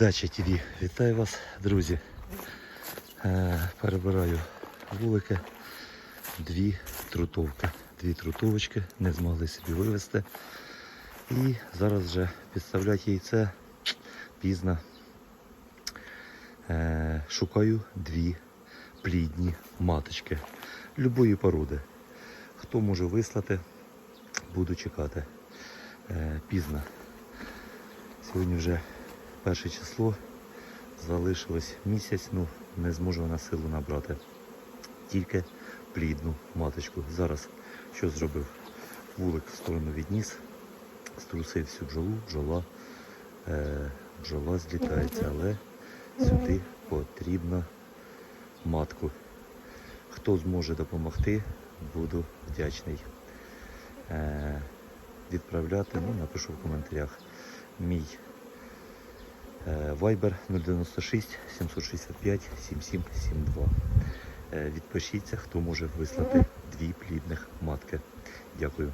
Дача ТВ. Вітаю вас, друзі. Е, перебираю вулики. Дві трутовки. Дві трутовочки не змогли собі вивезти. І зараз вже підставлять яйце пізно. Е, шукаю дві плідні маточки любої породи. Хто може вислати, буду чекати. Е, пізно. Сьогодні вже перше число. Залишилось місяць, ну не зможу на силу набрати. Тільки плідну маточку. Зараз що зробив? Вулик в сторону відніс, струсив всю бджолу, бджола, е, бджола злітається, але сюди потрібно матку. Хто зможе допомогти, буду вдячний. Е, відправляти, ну напишу в коментарях. Мій Viber 096 765 7772. Е, Відпишіться, хто може вислати дві плідних матки. Дякую.